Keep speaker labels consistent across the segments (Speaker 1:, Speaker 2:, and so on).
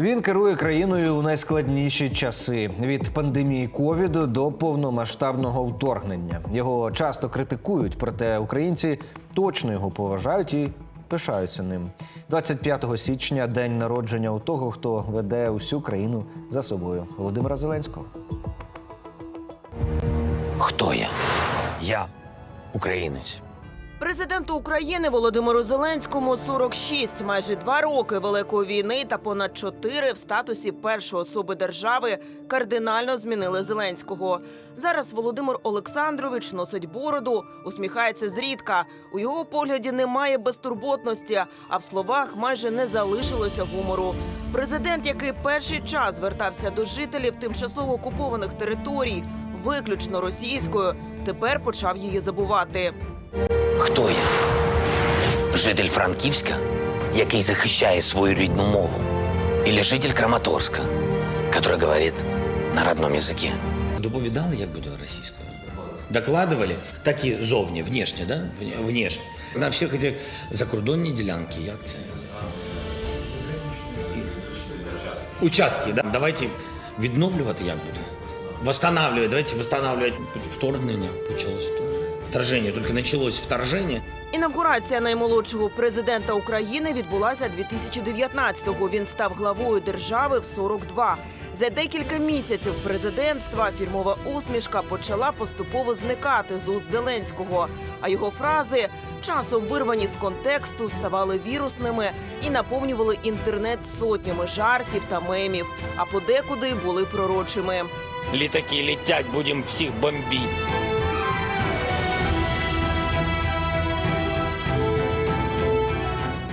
Speaker 1: Він керує країною у найскладніші часи від пандемії ковіду до повномасштабного вторгнення. Його часто критикують, проте українці точно його поважають і пишаються ним. 25 січня день народження у того, хто веде усю країну за собою Володимира Зеленського.
Speaker 2: Хто я? Я українець.
Speaker 3: Президенту України Володимиру Зеленському 46, майже два роки Великої війни та понад чотири в статусі першої особи держави кардинально змінили Зеленського. Зараз Володимир Олександрович носить бороду, усміхається зрідка. У його погляді немає безтурботності, а в словах майже не залишилося гумору. Президент, який перший час звертався до жителів тимчасово окупованих територій, виключно російською, тепер почав її забувати
Speaker 2: Хто я? Житель Франківська, який захищає свою рідну мову, Или житель Краматорська, який говорить на родном языке.
Speaker 4: Доповідали, як буде російською? Докладывали, так і зовні, внешне, да? Вне- Внешне. На всіх этих закордонні ділянки, як це? Участки, да? Давайте відновлювати як буде. Восстанавливать, давайте восстанавливать. Вторгнення почалось. Вторження, тільки почалось вторження.
Speaker 3: Інавгурація наймолодшого президента України відбулася 2019-го. Він став главою держави в 42. За декілька місяців президентства фірмова усмішка почала поступово зникати з уст Зеленського. А його фрази, часом вирвані з контексту, ставали вірусними і наповнювали інтернет сотнями жартів та мемів, а подекуди були пророчими.
Speaker 2: Літаки летять, будемо всіх бомбити.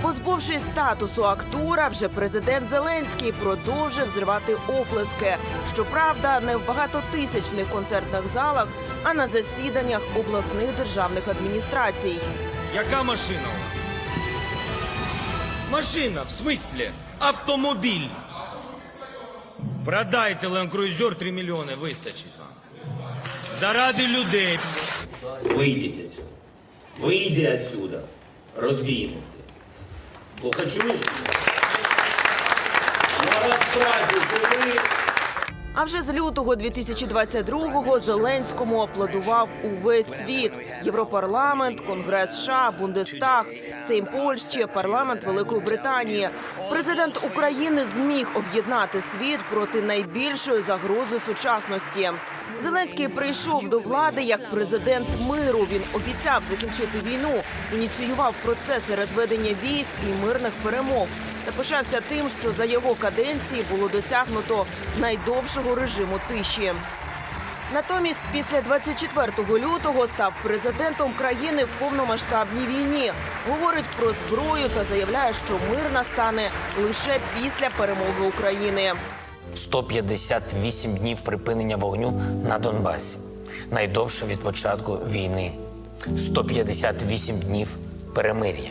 Speaker 3: Позбувшись статусу актора, вже президент Зеленський продовжив зривати оплески. Щоправда, не в багатотисячних концертних залах, а на засіданнях обласних державних адміністрацій.
Speaker 5: Яка машина? Машина, в смислі? Автомобіль. Продайте Cruiser 3 мільйони, вистачить вам. Заради людей.
Speaker 4: Вийдіть отсюда. Вийди отсюда. Розбійник. Плохо на це ви.
Speaker 3: А вже з лютого 2022-го Зеленському аплодував увесь світ: Європарламент, Конгрес США, Бундестаг, Сейм Польщі, парламент Великої Британії. Президент України зміг об'єднати світ проти найбільшої загрози сучасності. Зеленський прийшов до влади як президент миру. Він обіцяв закінчити війну, ініціював процеси розведення військ і мирних перемов та пишався тим, що за його каденції було досягнуто найдовшого режиму тиші. Натомість, після 24 лютого став президентом країни в повномасштабній війні. Говорить про зброю та заявляє, що мир настане лише після перемоги України.
Speaker 2: 158 днів припинення вогню на Донбасі. Найдовше від початку війни. 158 днів перемир'я.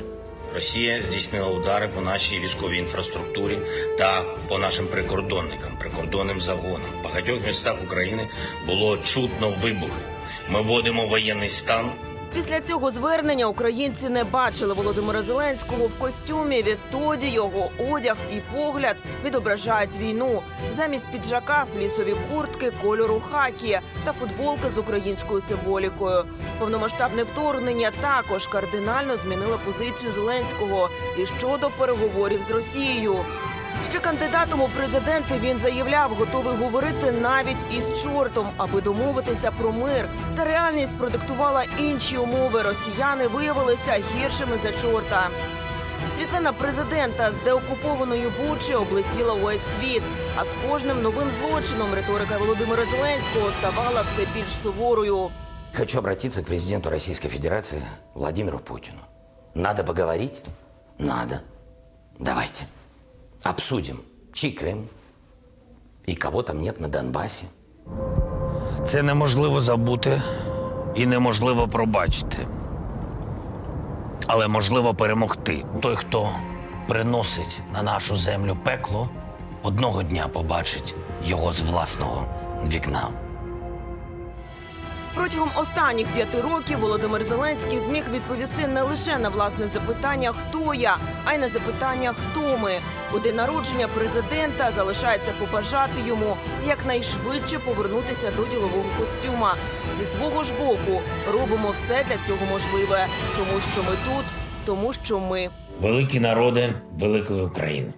Speaker 4: Росія здійснила удари по нашій військовій інфраструктурі та по нашим прикордонникам, прикордонним загонам. В багатьох містах України було чутно вибухи. Ми вводимо воєнний стан.
Speaker 3: Після цього звернення українці не бачили Володимира Зеленського в костюмі. Відтоді його одяг і погляд відображають війну. Замість піджака флісові куртки кольору хакі та футболки з українською символікою. Повномасштабне вторгнення також кардинально змінило позицію Зеленського і щодо переговорів з Росією. Ще кандидатом у президенти він заявляв, готовий говорити навіть із чортом, аби домовитися про мир. Та реальність продиктувала інші умови. Росіяни виявилися гіршими за чорта. Світлина президента з деокупованої Бучі облетіла увесь світ. А з кожним новим злочином риторика Володимира Зеленського ставала все більш суворою.
Speaker 2: Хочу обратиться к президенту Российской Федерации Владимиру Путину. Надо поговорить? Надо. Давайте. Обсудим, чий Крим і кого там нет на Донбасі.
Speaker 4: Це неможливо забути і неможливо пробачити. Але можливо перемогти.
Speaker 2: Той, хто приносить на нашу землю пекло, одного дня побачить його з власного вікна.
Speaker 3: Протягом останніх п'яти років Володимир Зеленський зміг відповісти не лише на власне запитання Хто я, а й на запитання Хто ми. У день народження президента залишається побажати йому якнайшвидше повернутися до ділового костюма. Зі свого ж боку робимо все для цього можливе, тому що ми тут, тому що ми.
Speaker 4: Великі народи великої України.